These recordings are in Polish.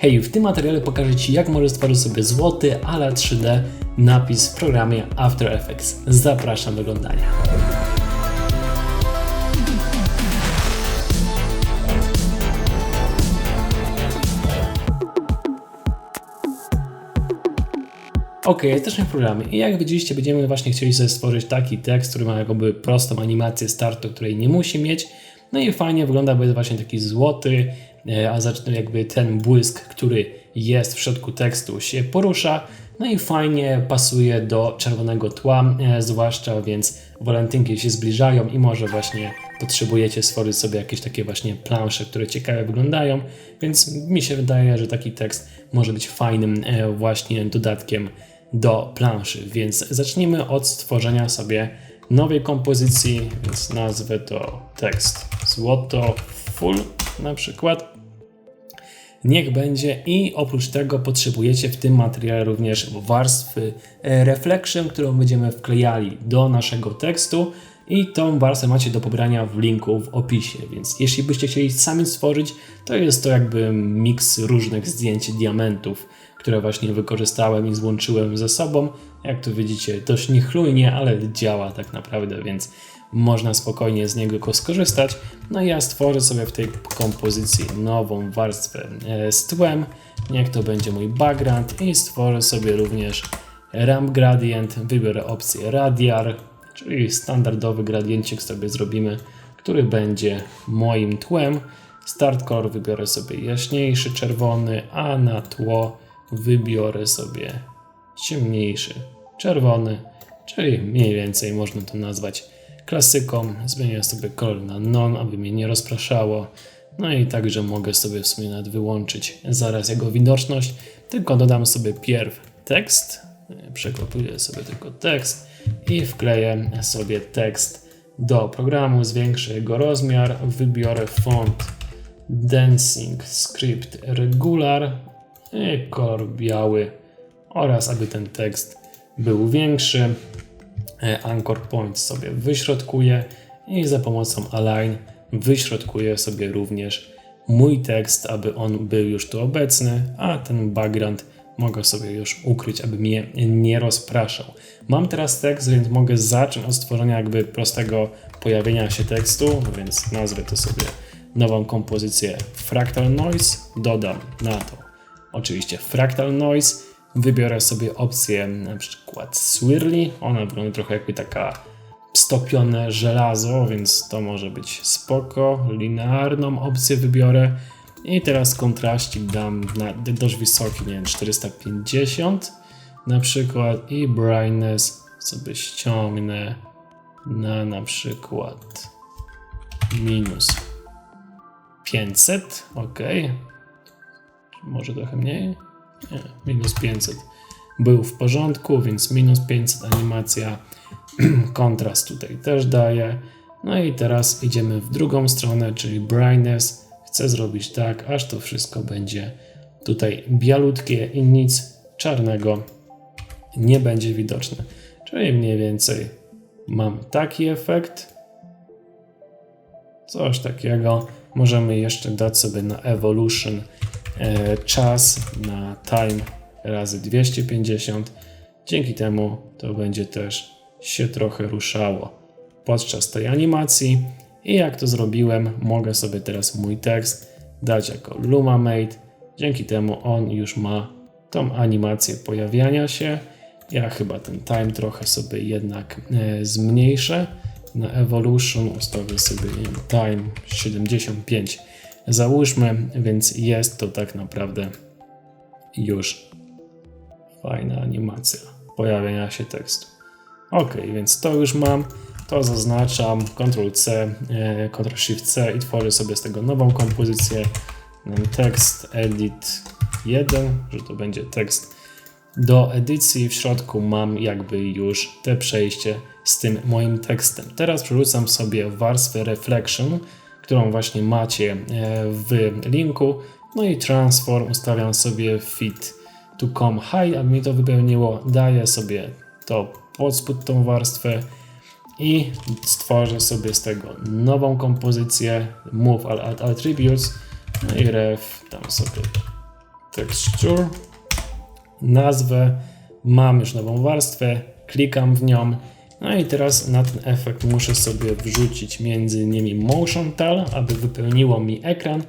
Hej, w tym materiale pokażę Ci, jak możesz stworzyć sobie złoty ala 3D napis w programie After Effects. Zapraszam do oglądania. Ok, jesteśmy w programie i jak widzieliście, będziemy właśnie chcieli sobie stworzyć taki tekst, który ma jakby prostą animację startu, której nie musi mieć. No i fajnie wygląda, bo jest właśnie taki złoty, a zaczyna jakby ten błysk, który jest w środku tekstu się porusza. No i fajnie pasuje do czerwonego tła, e, zwłaszcza więc walentynki się zbliżają i może właśnie potrzebujecie stworzyć sobie jakieś takie właśnie plansze, które ciekawe wyglądają, więc mi się wydaje, że taki tekst może być fajnym e, właśnie dodatkiem do planszy. Więc zacznijmy od stworzenia sobie nowej kompozycji, więc nazwę to tekst złoto full na przykład. Niech będzie i oprócz tego potrzebujecie w tym materiale również warstwy e, reflection, którą będziemy wklejali do naszego tekstu i tą warstwę macie do pobrania w linku w opisie, więc jeśli byście chcieli sami stworzyć, to jest to jakby miks różnych zdjęć diamentów, które właśnie wykorzystałem i złączyłem ze sobą. Jak tu widzicie, dość niechlujnie, ale działa tak naprawdę, więc można spokojnie z niego skorzystać. No i ja stworzę sobie w tej kompozycji nową warstwę e, z tłem. Niech to będzie mój background i stworzę sobie również ramp gradient. Wybiorę opcję radial, czyli standardowy gradiencik sobie zrobimy, który będzie moim tłem. Start color wybiorę sobie jaśniejszy czerwony, a na tło wybiorę sobie ciemniejszy czerwony, czyli mniej więcej można to nazwać klasyką. Zmienię sobie kolor na non, aby mnie nie rozpraszało. No i także mogę sobie w sumie nawet wyłączyć zaraz jego widoczność. Tylko dodam sobie pierw tekst, przekopuję sobie tylko tekst i wkleję sobie tekst do programu, zwiększę jego rozmiar, wybiorę font Dancing Script Regular kolor biały oraz aby ten tekst był większy. E, Anchor Point sobie wyśrodkuję i za pomocą Align wyśrodkuję sobie również mój tekst, aby on był już tu obecny, a ten background mogę sobie już ukryć, aby mnie nie rozpraszał. Mam teraz tekst, więc mogę zacząć od stworzenia jakby prostego pojawienia się tekstu, więc nazwę to sobie nową kompozycję Fractal Noise, dodam na to oczywiście Fractal Noise, wybiorę sobie opcję na przykład Swirly, ona wygląda trochę jakby taka stopione żelazo, więc to może być spoko, linearną opcję wybiorę. I teraz kontraścik dam na dość wysoki, nie wiem, 450 na przykład. I brightness sobie ściągnę na na przykład minus 500, ok. Może trochę mniej? Nie, minus 500 był w porządku, więc minus 500 animacja, kontrast tutaj też daje. No i teraz idziemy w drugą stronę, czyli brightness. Chcę zrobić tak, aż to wszystko będzie tutaj bialutkie i nic czarnego nie będzie widoczne. Czyli mniej więcej mam taki efekt. Coś takiego. Możemy jeszcze dać sobie na evolution czas, na time razy 250. Dzięki temu to będzie też się trochę ruszało podczas tej animacji. I jak to zrobiłem, mogę sobie teraz mój tekst dać jako LumaMate. Dzięki temu on już ma tą animację pojawiania się. Ja chyba ten time trochę sobie jednak e, zmniejszę. Na Evolution ustawię sobie time 75 załóżmy, więc jest to tak naprawdę już fajna animacja pojawienia się tekstu. Ok, więc to już mam, to zaznaczam, Ctrl-C, e, Ctrl-Shift-C i tworzę sobie z tego nową kompozycję, tekst edit 1, że to będzie tekst do edycji. W środku mam jakby już te przejście z tym moim tekstem. Teraz przerzucam sobie warstwę reflection, którą właśnie macie e, w linku. No i transform ustawiam sobie fit to come high, aby mi to wypełniło. Daję sobie to pod spód tą warstwę i stworzę sobie z tego nową kompozycję move all attributes. No i ref tam sobie Texture, nazwę, mam już nową warstwę, klikam w nią, no i teraz na ten efekt muszę sobie wrzucić między innymi Motion Tal, aby wypełniło mi ekran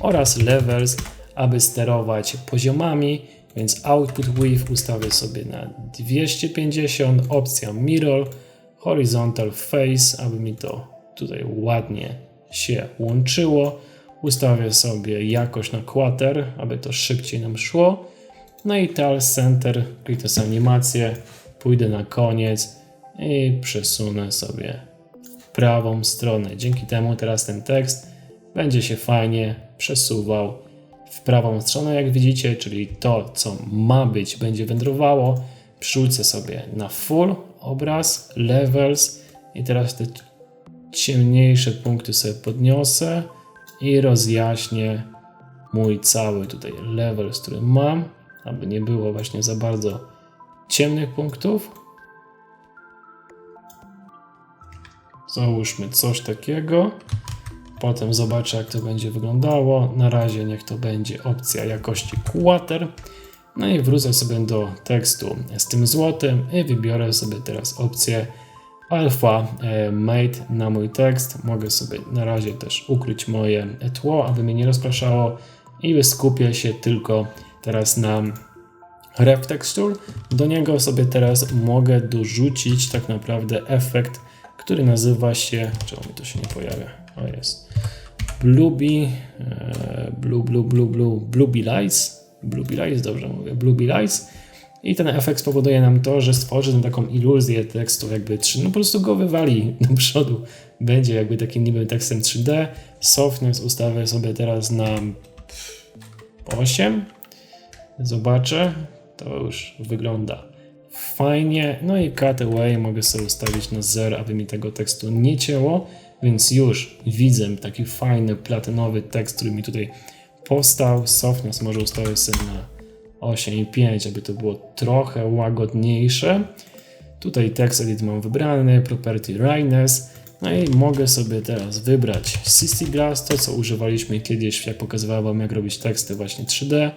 oraz Levels, aby sterować poziomami, więc Output Width ustawię sobie na 250, opcja Mirror, Horizontal Face, aby mi to tutaj ładnie się łączyło. Ustawię sobie jakość na quarter, aby to szybciej nam szło. No i Tal Center, kliknę animację, pójdę na koniec i przesunę sobie w prawą stronę. Dzięki temu teraz ten tekst będzie się fajnie przesuwał w prawą stronę, jak widzicie, czyli to, co ma być, będzie wędrowało. Przerzucę sobie na full obraz, levels i teraz te ciemniejsze punkty sobie podniosę i rozjaśnię mój cały tutaj level, który mam, aby nie było właśnie za bardzo ciemnych punktów. Załóżmy coś takiego. Potem zobaczę, jak to będzie wyglądało. Na razie niech to będzie opcja jakości quarter. No i wrócę sobie do tekstu z tym złotym i wybiorę sobie teraz opcję alpha e, made na mój tekst. Mogę sobie na razie też ukryć moje tło, aby mnie nie rozpraszało i skupię się tylko teraz na ref texture. Do niego sobie teraz mogę dorzucić tak naprawdę efekt, który nazywa się, czemu mi to się nie pojawia? O jest. Blueby, e, blue, blue, blue, blue, Blueby Lights, Blueby Lights, dobrze mówię, Blueby Lights i ten efekt spowoduje nam to, że stworzy nam taką iluzję tekstu, jakby 3, no po prostu go wywali do przodu. Będzie jakby takim niby tekstem 3D. Softness ustawię sobie teraz na 8. Zobaczę. To już wygląda fajnie. No i cut away mogę sobie ustawić na 0, aby mi tego tekstu nie cięło. Więc już widzę taki fajny, platynowy tekst, który mi tutaj powstał. Softness może ustawić sobie na 8,5, aby to było trochę łagodniejsze. Tutaj text edit mam wybrany, property Rayness. No i mogę sobie teraz wybrać CC Glass, to co używaliśmy kiedyś, jak pokazywałem wam jak robić teksty właśnie 3D.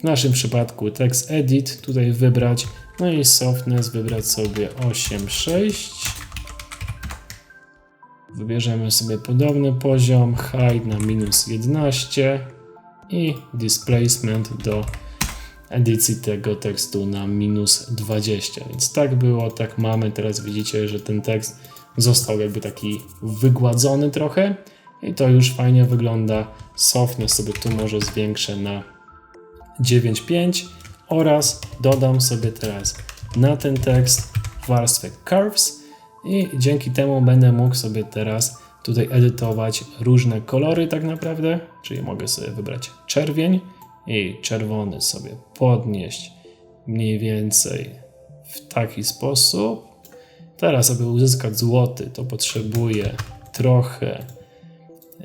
W naszym przypadku text edit tutaj wybrać, no i softness wybrać sobie 8,6. Wybierzemy sobie podobny poziom, height na minus 11 i displacement do edycji tego tekstu na minus 20. Więc tak było, tak mamy. Teraz widzicie, że ten tekst został jakby taki wygładzony trochę i to już fajnie wygląda. Softness sobie tu może zwiększę na 9,5 oraz dodam sobie teraz na ten tekst warstwę curves i dzięki temu będę mógł sobie teraz tutaj edytować różne kolory tak naprawdę, czyli mogę sobie wybrać czerwień i czerwony sobie podnieść mniej więcej w taki sposób. Teraz, aby uzyskać złoty, to potrzebuję trochę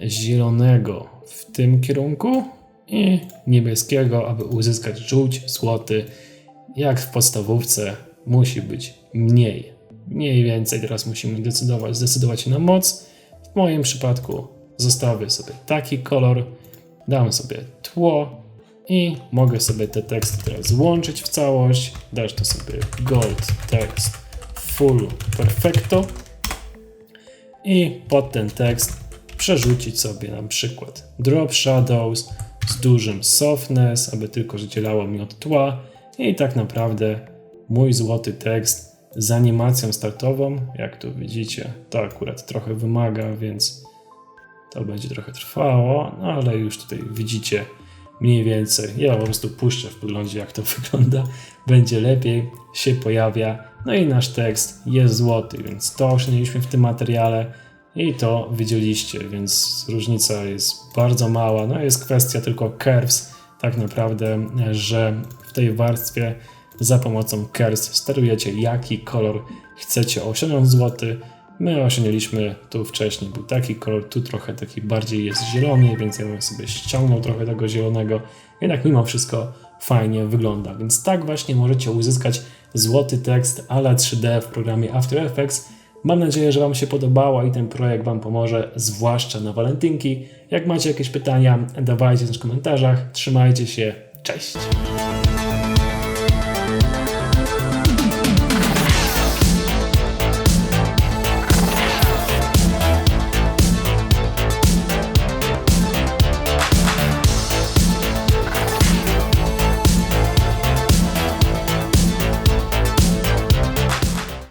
zielonego w tym kierunku i niebieskiego, aby uzyskać żółć, złoty. Jak w podstawówce musi być mniej. Mniej więcej teraz musimy decydować, zdecydować na moc. W moim przypadku zostawię sobie taki kolor, dam sobie tło i mogę sobie te teksty teraz złączyć w całość, dać to sobie gold text full perfecto i pod ten tekst przerzucić sobie na przykład drop shadows z dużym softness, aby tylko dzielało mi od tła i tak naprawdę mój złoty tekst z animacją startową, jak tu widzicie, to akurat trochę wymaga, więc to będzie trochę trwało, no ale już tutaj widzicie mniej więcej. Ja po prostu puszczę w poglądzie, jak to wygląda. Będzie lepiej, się pojawia. No i nasz tekst jest złoty, więc to osiągnęliśmy w tym materiale i to widzieliście, więc różnica jest bardzo mała. No jest kwestia tylko curves, tak naprawdę, że w tej warstwie za pomocą curves sterujecie, jaki kolor chcecie osiągnąć złoty. My osiągnęliśmy tu wcześniej, był taki kolor, tu trochę taki bardziej jest zielony, więc ja bym sobie ściągnął trochę tego zielonego. Jednak mimo wszystko fajnie wygląda. Więc tak właśnie możecie uzyskać złoty tekst ala 3D w programie After Effects. Mam nadzieję, że Wam się podobało i ten projekt Wam pomoże, zwłaszcza na walentynki. Jak macie jakieś pytania, dawajcie w komentarzach. Trzymajcie się, Cześć!